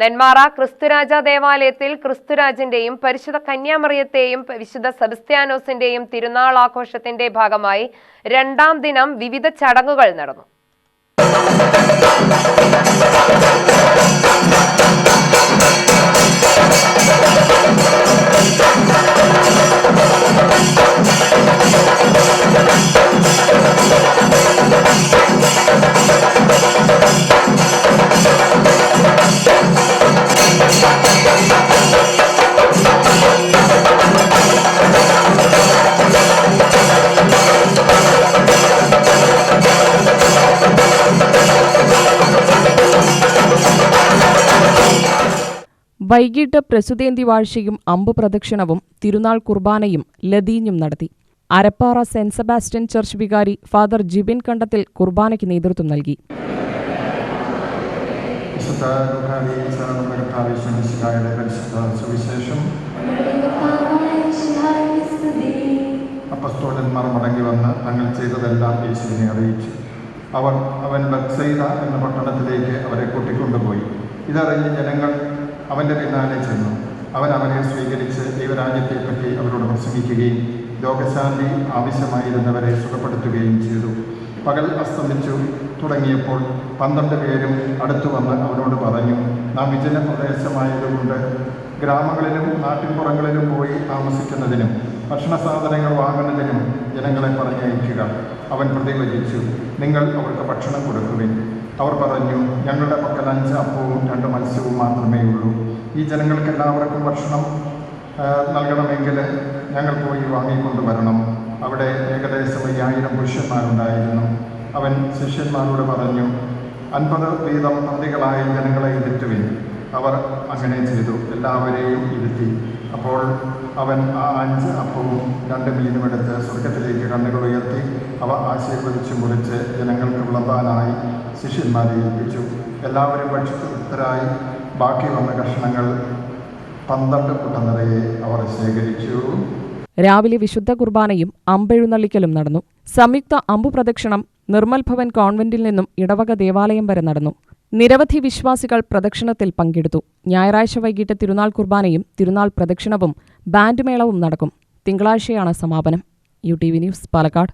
നെന്മാറ ക്രിസ്തുരാജ ദേവാലയത്തിൽ ക്രിസ്തുരാജിന്റെയും പരിശുദ്ധ കന്യാമറിയത്തെയും വിശുദ്ധ സെബസ്ത്യാനോസിന്റെയും തിരുനാൾ ആഘോഷത്തിന്റെ ഭാഗമായി രണ്ടാം ദിനം വിവിധ ചടങ്ങുകൾ നടന്നു. വൈകിട്ട് പ്രസുതേന്തി വാഴ്ചയും അമ്പു പ്രദക്ഷിണവും തിരുനാൾ കുർബാനയും ലതീഞ്ഞും നടത്തി. അരപ്പാറ സെന്റ് സെബാസ്റ്റ്യൻ ചർച്ച് വികാരി ഫാദർ ജിബിൻ കണ്ടത്തിൽ കുർബാനയ്ക്ക് നേതൃത്വം നൽകി. അപ്പസ്തോലന്മാർ മടങ്ങി വന്ന് തങ്ങൾ ചെയ്തതെല്ലാം യേശുവിനെ അറിയിച്ചു. അവർ അവൻ ബക്സൈദ എന്ന പട്ടണത്തിലേക്ക് അവരെ കൂട്ടിക്കൊണ്ടുപോയി. ഇതറിഞ്ഞ് ജനങ്ങൾ അവന്റെ പിന്നാലെ ചെന്നു. അവൻ അവനെ സ്വീകരിച്ച് ദൈവരാജ്യത്തെപ്പറ്റി അവരോട് പ്രസംഗിക്കുകയും ലോകശാന്തി ആവശ്യമായിരുന്നവരെ സുഖപ്പെടുത്തുകയും ചെയ്തു. പകൽ അസ്തമിച്ചു. തുടങ്ങിയപ്പോൾ പന്ത്രണ്ട് പേരും അടുത്തു വന്ന് അവനോട് പറഞ്ഞു നാം വിജന പ്രദേശമായതുകൊണ്ട് ഗ്രാമങ്ങളിലും നാട്ടിൻപുറങ്ങളിലും പോയി താമസിക്കുന്നതിനും ഭക്ഷണ സാധനങ്ങൾ വാങ്ങുന്നതിനും ജനങ്ങളെ പറഞ്ഞയക്കുക. അവൻ പ്രതിവചിച്ചു നിങ്ങൾ അവർക്ക് ഭക്ഷണം കൊടുക്കുവിൻ. അവർ പറഞ്ഞു ഞങ്ങളുടെ പക്കൽ അഞ്ച് അപ്പവും രണ്ട് മത്സ്യവും മാത്രമേ ഉള്ളൂ ഈ ജനങ്ങൾക്ക് എല്ലാവർക്കും ഭക്ഷണം നൽകണമെങ്കിൽ ഞങ്ങൾ പോയി വാങ്ങിക്കൊണ്ട് വരണം അവിടെ ഏകദേശം അയ്യായിരം പുരുഷന്മാരുണ്ടായിരുന്നു. അവൻ ശിഷ്യന്മാരോട് പറഞ്ഞു അൻപത് വീതം പന്തികളായി ജനങ്ങളെ ഇരുത്തുവിൻ. അവർ അങ്ങനെ ചെയ്തു. എല്ലാവരെയും ഇരുത്തി. അപ്പോൾ അവൻ ആ അഞ്ച് അപ്പവും രണ്ട് മീനും എടുത്ത് സ്വർഗത്തിലേക്ക് കണ്ണുകൾ ഉയർത്തി അവ ആശീർവദിച്ച് മുറിച്ച് ജനങ്ങൾക്ക് വിളമ്പാനായി ശിഷ്യന്മാരെ ഏൽപ്പിച്ചു. എല്ലാവരും ഭക്ഷ്യതൃപ്തരായി ബാക്കി വന്ന കഷ്ണങ്ങൾ പന്ത്രണ്ട് കുട്ട നിറയെ അവർ ശേഖരിച്ചു. രാവിലെ വിശുദ്ധ കുർബാനയും അമ്പെഴുന്നള്ളിക്കലും നടന്നു. സംയുക്ത അമ്പു പ്രദക്ഷിണം നിർമ്മൽ ഭവൻ കോൺവെന്റിൽ നിന്നും ഇടവക ദേവാലയം വരെ നടന്നു. നിരവധി വിശ്വാസികൾ പ്രദക്ഷിണത്തിൽ പങ്കെടുത്തു. ഞായറാഴ്ച വൈകിട്ട് തിരുനാൾ കുർബാനയും തിരുനാൾ പ്രദക്ഷിണവും ബാൻഡ് മേളവും നടക്കും. തിങ്കളാഴ്ചയാണ് സമാപനം. U T V news Palakkad.